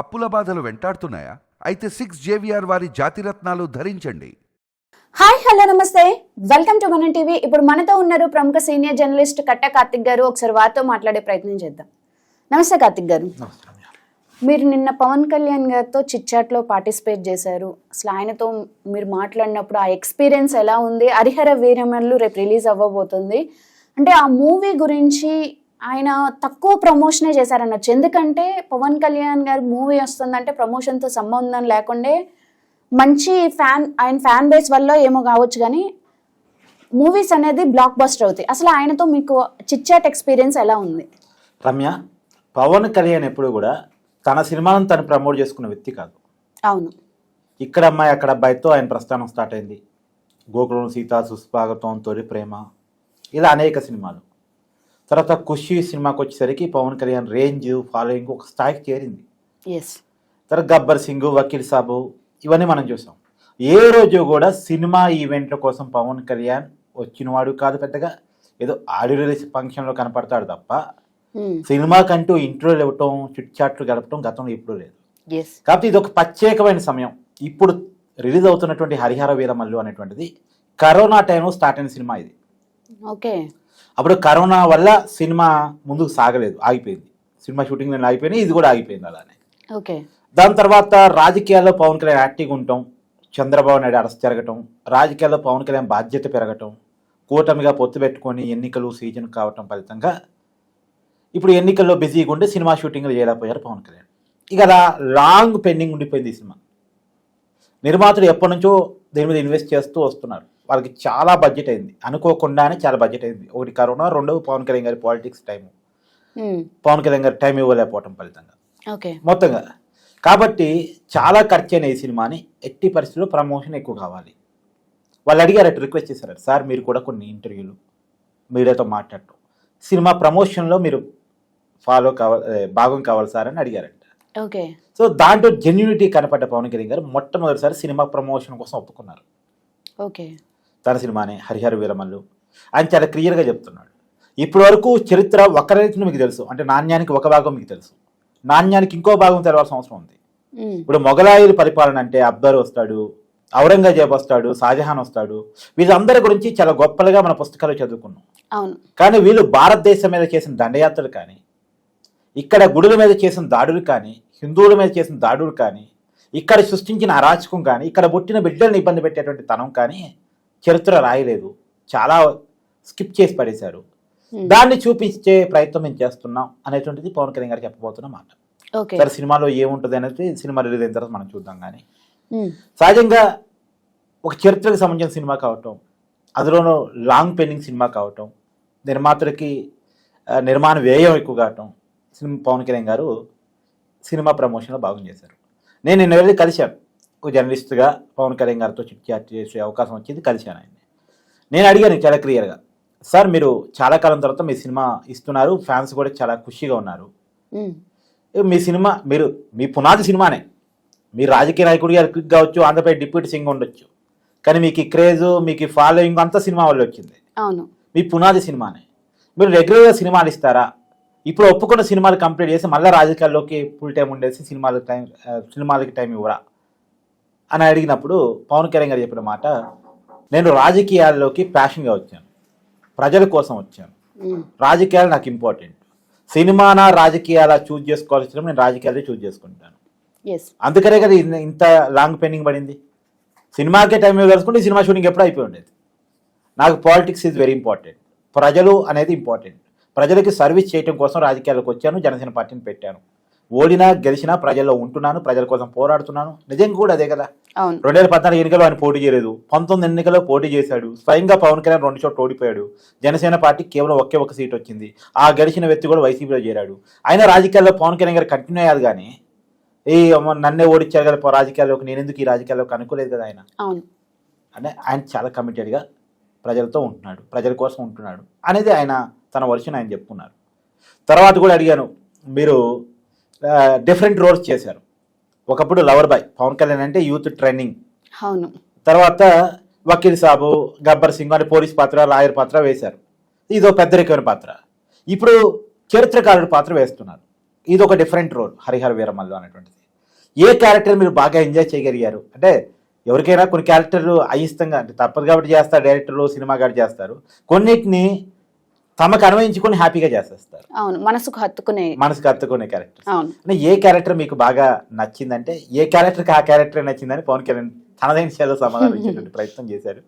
అప్పుల బాధలు వెంటాడుతున్నాయా? అయితే సిక్స్ జేవిఆర్ వారి జాతిరత్నాలు ధరించండి. హాయ్ హలో నమస్తే. వెల్కమ్ టు మన టీవీ. ఇప్పుడు మనతో ఉన్నారు ప్రముఖ సీనియర్ జర్నలిస్ట్ కట్ట కార్తిక్ గారు. ఒకసారి వారితో మాట్లాడే ప్రయత్నం చేద్దాం. నమస్తే కార్తిక్ గారు. మీరు నిన్న పవన్ కళ్యాణ్ గారితో చిట్చాట్లో పార్టిసిపేట్ చేశారు. అసలు ఆయనతో మీరు మాట్లాడినప్పుడు ఆ ఎక్స్పీరియన్స్ ఎలా ఉంది? హరిహర వీరమల్లు రేపు రిలీజ్ అవ్వబోతుంది. అంటే ఆ మూవీ గురించి ఆయన తక్కువ ప్రమోషనే చేశారనొచ్చు. ఎందుకంటే పవన్ కళ్యాణ్ గారి మూవీ వస్తుందంటే ప్రమోషన్తో సంబంధం లేకుండే మంచి ఫ్యాన్ ఆయన ఫ్యాన్ బేస్ వల్ల ఏమో కావచ్చు కానీ మూవీస్ అనేది బ్లాక్ బస్టర్ అవుతాయి. అసలు ఆయనతో మీకు చిట్చాట్ ఎక్స్పీరియన్స్ ఎలా ఉంది? రమ్య పవన్ కళ్యాణ్ ఎప్పుడు కూడా తన సినిమాలను తను ప్రమోట్ చేసుకున్న వ్యక్తి కాదు. అవును. ఇక్కడ అమ్మాయి అక్కడ అబ్బాయితో ఆయన ప్రస్థానం స్టార్ట్ అయింది. గోకులం సీత సుస్వాగతం తొలి ప్రేమ ఇలా అనేక సినిమాలు. తర్వాత ఖుషి సినిమాకి వచ్చేసరికి పవన్ కళ్యాణ్ రేంజ్ ఫాలోయింగ్ ఒక స్థాయికి చేరింది. తర్వాత గబ్బర్ సింగ్ వకీల్ సాబు ఇవన్నీ మనం చూసాం. ఏ రోజు కూడా సినిమా ఈవెంట్ల కోసం పవన్ కళ్యాణ్ వచ్చినవాడు కాదు పెద్దగా. ఏదో ఆడియో రిలీజ్ ఫంక్షన్లో కనపడతాడు తప్ప సినిమాకంటూ ఇంటర్వ్యూలు ఇవ్వటం చిట్చాట్లు గడపటం గతంలో ఎప్పుడూ లేదు. కాబట్టి ఇది ఒక ప్రత్యేకమైన సమయం. ఇప్పుడు రిలీజ్ అవుతున్నటువంటి హరిహర వీరమల్లు అనేటువంటిది కరోనా టైంలో స్టార్ట్ అయిన సినిమా ఇది. ఓకే అప్పుడు కరోనా వల్ల సినిమా ముందుకు సాగలేదు ఆగిపోయింది. సినిమా షూటింగ్ నేను ఆగిపోయినాయి ఇది కూడా ఆగిపోయింది అలానే. ఓకే. దాని తర్వాత రాజకీయాల్లో పవన్ కళ్యాణ్ యాక్టివ్గా ఉండటం చంద్రబాబు నాయుడు అరెస్ట్ జరగటం రాజకీయాల్లో పవన్ కళ్యాణ్ బాధ్యత పెరగటం కూటమిగా పొత్తు పెట్టుకొని ఎన్నికలు సీజన్ కావటం ఫలితంగా ఇప్పుడు ఎన్నికల్లో బిజీగా ఉండి సినిమా షూటింగ్లు చేయలేకపోయారు పవన్ కళ్యాణ్. ఇక అలా లాంగ్ పెండింగ్ ఉండిపోయింది ఈ సినిమా. నిర్మాతలు ఎప్పటి నుంచో దీని మీద ఇన్వెస్ట్ చేస్తూ వస్తున్నారు. వాళ్ళకి చాలా బడ్జెట్ అయింది. అనుకోకుండానే చాలా బడ్జెట్ అయింది. ఒకటి కరోనా రెండవ పవన్ కళ్యాణ్ గారి పాలిటిక్స్ టైం పవన్ కళ్యాణ్ గారి టైం ఇవ్వలేకపోవటం ఫలితంగా. ఓకే. మొత్తంగా. కాబట్టి చాలా ఖర్చు అయిన ఈ సినిమాని ఎట్టి పరిస్థితుల్లో ప్రమోషన్ ఎక్కువ కావాలి. వాళ్ళు అడిగారట రిక్వెస్ట్ చేశారట సార్ మీరు కూడా కొన్ని ఇంటర్వ్యూలు మీడియాతో మాట్లాడటం. సినిమా ప్రమోషన్లో మీరు ఫాలో కావాలి భాగం కావాలి సార్ అని అడిగారంట. ఓకే. సో దాంట్లో జెన్యూనిటీ కనపడ్డ పవన్ కళ్యాణ్ గారు మొట్టమొదటిసారి సినిమా ప్రమోషన్ కోసం ఒప్పుకున్నారు. ఓకే. తన సినిమానే హరిహర వీరమల్లు ఆయన చాలా క్లియర్గా చెప్తున్నాడు. ఇప్పటి వరకు చరిత్ర ఒక రైతు మీకు తెలుసు. అంటే నాణ్యానికి ఒక భాగం మీకు తెలుసు. నాణ్యానికి ఇంకో భాగం తెలవాల్సిన అవసరం ఉంది. ఇప్పుడు మొఘలాయుల పరిపాలన అంటే అక్బర్ వస్తాడు ఔరంగజేబ్ వస్తాడు షాజహాన్ వస్తాడు. వీళ్ళందరి గురించి చాలా గొప్పలుగా మన పుస్తకాలు చదువుకున్నాం. అవును. కానీ వీళ్ళు భారతదేశం మీద చేసిన దండయాత్రలు కానీ ఇక్కడ గుడుల మీద చేసిన దాడులు కానీ హిందువుల మీద చేసిన దాడులు కానీ ఇక్కడ సృష్టించిన అరాచకం కానీ ఇక్కడ పుట్టిన బిడ్డల్ని ఇబ్బంది పెట్టేటువంటి తనం కానీ చరిత్ర రాయలేదు. చాలా స్కిప్ చేసి పడేశారు. Hmm. దాన్ని చూపించే ప్రయత్నం మేము చేస్తున్నాం అనేటువంటిది పవన్ కళ్యాణ్ గారు చెప్పబోతున్న మాట. సరే సినిమాలో ఏముంటుంది అనేది సినిమా రిలీజ్ అయిన తర్వాత మనం చూద్దాం కానీ సహజంగా ఒక చరిత్రకు సంబంధించిన సినిమా కావటం అందులోనూ లాంగ్ పెండింగ్ సినిమా కావటం నిర్మాతలకి నిర్మాణ వ్యయం ఎక్కువ కావటం సినిమా పవన్ కళ్యాణ్ గారు సినిమా ప్రమోషన్లో బాగా చేశారు. నేను నిన్న వెళ్ళి కలిశాను. ఒక జర్నలిస్ట్గా పవన్ కళ్యాణ్ గారితో చిట్ చాట్ చేసే అవకాశం వచ్చింది కలిశాను ఆయన్ని. నేను అడిగాను చాలా క్లియర్గా సార్ మీరు చాలా కాలం తర్వాత మీ సినిమా ఇస్తున్నారు ఫ్యాన్స్ కూడా చాలా ఖుషిగా ఉన్నారు. మీ సినిమా మీరు మీ పునాది సినిమానే. మీరు రాజకీయ నాయకుడిగా కావచ్చు ఆంధ్రప్రదేశ్ డిప్యూటీ సింగ్ ఉండొచ్చు. కానీ మీకు ఈ క్రేజ్ మీకు ఫాలోయింగ్ అంతా సినిమా వల్ల వచ్చింది. అవును. మీ పునాది సినిమానే. మీరు రెగ్యులర్గా సినిమాలు ఇస్తారా? ఇప్పుడు ఒప్పుకున్న సినిమాలు కంప్లీట్ చేసి మళ్ళీ రాజకీయాల్లోకి ఫుల్ టైం ఉండేసి సినిమాలు టైం సినిమాలకి టైం ఇవ్వరా? అని అడిగినప్పుడు పవన్ కళ్యాణ్ గారు చెప్పిన మాట నేను రాజకీయాల్లోకి ప్యాషన్గా వచ్చాను. ప్రజల కోసం వచ్చాను. రాజకీయాలు నాకు ఇంపార్టెంట్ సినిమానా రాజకీయాల చూజ్ చేసుకోవాల్సిన నేను రాజకీయాలే చూజ్ చేసుకుంటాను. అందుకనే కదా ఇంత లాంగ్ పెండింగ్ పడింది. సినిమాకే టైం ఇవ్వగలుచుకుంటే సినిమా షూటింగ్ ఎప్పుడు అయిపోయి ఉండేది. నాకు పాలిటిక్స్ ఈజ్ వెరీ ఇంపార్టెంట్ ప్రజలు అనేది ఇంపార్టెంట్ ప్రజలకి సర్వీస్ చేయడం కోసం రాజకీయాలకు వచ్చాను జనసేన పార్టీని పెట్టాను. ఓడినా గెలిచినా ప్రజల్లో ఉంటున్నాను ప్రజల కోసం పోరాడుతున్నాను. నిజంగా కూడా అదే కదా. రెండు వేల పద్నాలుగు ఎన్నికల్లో ఆయన పోటీ చేయలేదు. పంతొమ్మిది ఎన్నికల్లో పోటీ చేశాడు. స్వయంగా పవన్ కళ్యాణ్ రెండు చోట్ల ఓడిపోయాడు. జనసేన పార్టీ కేవలం ఒకే ఒక సీట్ వచ్చింది. ఆ గెలిచిన వ్యక్తి కూడా వైసీపీలో చేరాడు. ఆయన రాజకీయాల్లో పవన్ కళ్యాణ్ గారు కంటిన్యూ అయ్యారు కానీ ఈ నన్నే ఓడించారు కదా రాజకీయాల్లోకి నేను ఎందుకు ఈ రాజకీయాల్లోకి అనుకోలేదు కదా ఆయన? అంటే ఆయన చాలా కమిటెడ్గా ప్రజలతో ఉంటున్నాడు ప్రజల కోసం ఉంటున్నాడు అనేది ఆయన తన వర్షన్ ఆయన చెప్పుకున్నారు. తర్వాత కూడా అడిగాను మీరు డిఫరెంట్ రోల్స్ చేశారు. ఒకప్పుడు లవర్ బాయ్ పవన్ కళ్యాణ్ అంటే యూత్ ట్రైనింగ్ అవును. తర్వాత వకీల్ సాబు గబ్బర్ సింగ్ అని పోలీస్ పాత్ర లాయర్ పాత్ర వేశారు. ఇదో పెద్దరికమైన పాత్ర. ఇప్పుడు చరిత్రకారుడి పాత్ర వేస్తున్నారు. ఇది ఒక డిఫరెంట్ రోల్ హరిహర వీరమల్లు అనేటువంటిది. ఏ క్యారెక్టర్ మీరు బాగా ఎంజాయ్ చేయగలిగారు? అంటే ఎవరికైనా కొన్ని క్యారెక్టర్లు అయిష్టంగా అంటే తప్పదు కాబట్టి చేస్తారు డైరెక్టర్లు సినిమా గారు చేస్తారు. కొన్నిటిని తమకు అన్వయించుకొని హ్యాపీగా చేసేస్తారు. అవును మనసుకు హత్తుకునే మనసుకు హత్తుకునే క్యారెక్టర్ అవును. ఏ క్యారెక్టర్ మీకు బాగా నచ్చిందంటే ఏ క్యారెక్టర్కి ఆ క్యారెక్టర్ నచ్చిందని పవన్ కళ్యాణ్ తనదైన శైలిలో సమాధానం ఇచ్చేటువంటి ప్రయత్నం చేశారు.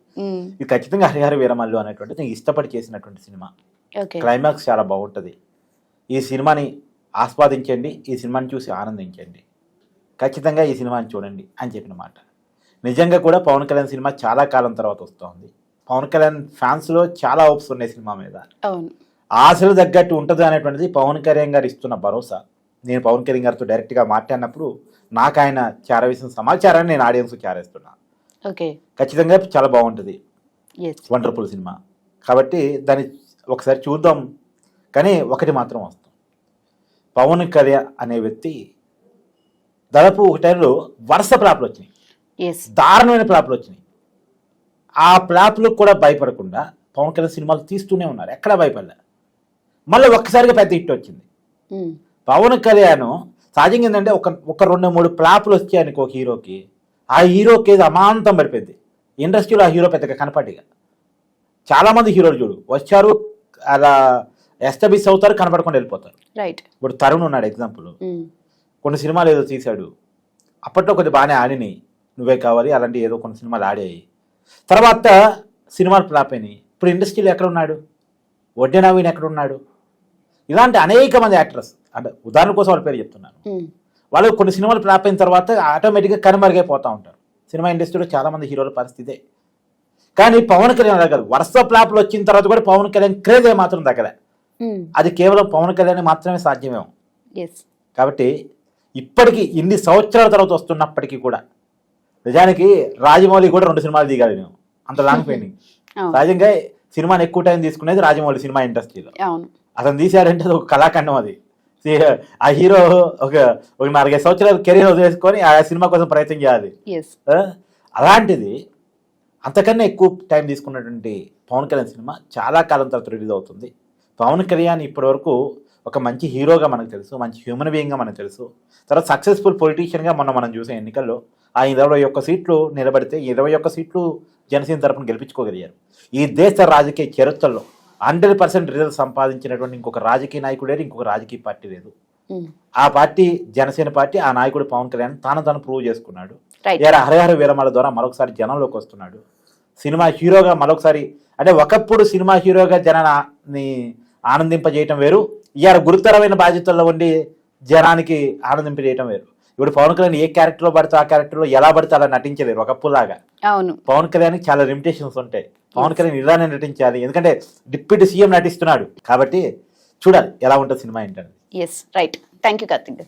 ఇది ఖచ్చితంగా హరిహర వీరమల్లు అనేటువంటిది నేను ఇష్టపడి చేసినటువంటి సినిమా. క్లైమాక్స్ చాలా బాగుంటుంది. ఈ సినిమాని ఆస్వాదించండి ఈ సినిమాని చూసి ఆనందించండి. ఖచ్చితంగా ఈ సినిమాని చూడండి అని చెప్పిన మాట. నిజంగా కూడా పవన్ కళ్యాణ్ సినిమా చాలా కాలం తర్వాత వస్తుంది. పవన్ కళ్యాణ్ ఫ్యాన్స్లో చాలా హోప్స్ ఉన్నాయి సినిమా మీద. ఆశలు తగ్గట్టు ఉంటుంది అనేటువంటిది పవన్ కళ్యాణ్ గారు ఇస్తున్న భరోసా. నేను పవన్ కళ్యాణ్ గారితో డైరెక్ట్గా మాట్లాడినప్పుడు నాకు ఆయన చేరవేసిన సమాచారాన్ని నేను ఆడియన్స్ చేరేస్తున్నా. ఓకే. ఖచ్చితంగా చాలా బాగుంటుంది. Wonderful cinema. కాబట్టి దాన్ని ఒకసారి చూద్దాం. కానీ ఒకటి మాత్రం వస్తాం. పవన్ కళ్యాణ్ అనే వ్యక్తి దాదాపు ఒక టైంలో వరుస ప్లాప్లు వచ్చినాయి. దారుణమైన ప్లాప్లు వచ్చినాయి. ఆ ప్లాప్లకు కూడా భయపడకుండా పవన్ కళ్యాణ్ సినిమాలు తీస్తూనే ఉన్నారు. ఎక్కడా భయపడలే. మళ్ళీ ఒక్కసారిగా పెద్ద హిట్ వచ్చింది. పవన్ కళ్యాణ్ సహజంగా ఏంటంటే ఒక ఒక రెండు మూడు ప్లాప్లు వచ్చాయనుకో ఒక హీరోకి ఆ హీరోకి ఏదో అమాంతం పడిపోయింది. ఇండస్ట్రీలో ఆ హీరో పెద్దగా కనపడిగా చాలామంది హీరోలు చూడు వచ్చారు అలా ఎస్టాబ్లిష్ అవుతారు కనపడకుండా వెళ్ళిపోతారు. రైట్ ఇప్పుడు తరుణ్ ఉన్నాడు ఎగ్జాంపుల్. కొన్ని సినిమాలు ఏదో తీశాడు. అప్పట్లో కొద్ది బాగానే ఆడినాయి. నువ్వే కావాలి అలాంటి ఏదో కొన్ని సినిమాలు ఆడాయి. తర్వాత సినిమాలు ఫ్లాప్ అయినాయి ఇప్పుడు ఇండస్ట్రీలో ఎక్కడ ఉన్నాడు వడ్డీ నవీన్ ఎక్కడ ఉన్నాడు ఇలాంటి అనేక మంది యాక్టర్స్ అంటే ఉదాహరణ కోసం వాళ్ళ పేరు చెప్తున్నాను. వాళ్ళు కొన్ని సినిమాలు ఫ్లాప్ అయిన తర్వాత ఆటోమేటిక్గా కనుమరుగైపోతూ ఉంటారు. సినిమా ఇండస్ట్రీలో చాలా మంది హీరోల పరిస్థితే కానీ పవన్ కళ్యాణ్ కాదు వరుస ఫ్లాప్లు వచ్చిన తర్వాత కూడా పవన్ కళ్యాణ్ క్రేజ్ మాత్రం దగ్గర అది కేవలం పవన్ కళ్యాణ్ మాత్రమే సాధ్యమేమో. కాబట్టి ఇప్పటికీ ఇన్ని సంవత్సరాల తర్వాత వస్తున్నప్పటికీ కూడా నిజానికి రాజమౌళి కూడా రెండు సినిమాలు దిగాలి నేను. అంత లాంగ్ పెయింటింగ్ సహజంగా సినిమాని ఎక్కువ టైం తీసుకునేది రాజమౌళి సినిమా ఇండస్ట్రీలో. అతను తీశారంటే అది ఒక కళాఖండం అది. ఆ హీరో ఒక ఒక నాలుగైదు సంవత్సరాలు కెరీర్ వదిలేసుకొని ఆ సినిమా కోసం ప్రయత్నం చేయాలి? అలాంటిది అంతకన్నా ఎక్కువ టైం తీసుకున్నటువంటి పవన్ కళ్యాణ్ సినిమా చాలా కాలం తర్వాత రిలీజ్ అవుతుంది. పవన్ కళ్యాణ్ ఇప్పటివరకు ఒక మంచి హీరోగా మనకు తెలుసు మంచి హ్యూమన్ బీయింగ్గా మనకు తెలుసు. తర్వాత సక్సెస్ఫుల్ పొలిటీషియన్గా మొన్న మనం చూసే ఎన్నికల్లో ఆ ఇరవై ఒక్క సీట్లు నిలబడితే ఇరవై ఒక్క సీట్లు జనసేన తరపున గెలిపించుకోగలిగారు. ఈ దేశ రాజకీయ చరిత్రలో హండ్రెడ్ పర్సెంట్ రిజల్ట్ సంపాదించినటువంటి ఇంకొక రాజకీయ నాయకుడు లేదు ఇంకొక రాజకీయ పార్టీ లేదు. ఆ పార్టీ జనసేన పార్టీ ఆ నాయకుడు పవన్ కళ్యాణ్ తాను తాను ప్రూవ్ చేసుకున్నాడు. హరిహర వీరమాల ద్వారా మరొకసారి జనంలోకి వస్తున్నాడు. సినిమా హీరోగా మరొకసారి అంటే ఒకప్పుడు సినిమా హీరోగా జనాన్ని ఆనందింపజేయటం వేరు ఇవాళ గురుతరమైన బాధ్యతల్లో ఉండి జనానికి ఆనందింపజేయటం వేరు. ఇప్పుడు పవన్ కళ్యాణ్ ఏ క్యారెక్టర్లో పడితే ఆ క్యారెక్టర్లో ఎలా పడితే అలా నటించలేరు ఒకప్పులాగా అవును. పవన్ కళ్యాణ్కి చాలా లిమిటేషన్స్ ఉంటాయి. పవన్ కళ్యాణ్ ఇలానే నటించాలి. ఎందుకంటే డిప్యూటీ సీఎం నటిస్తున్నాడు. కాబట్టి చూడాలి ఎలా ఉంటుంది సినిమా ఏంటని yes right thank you Karthik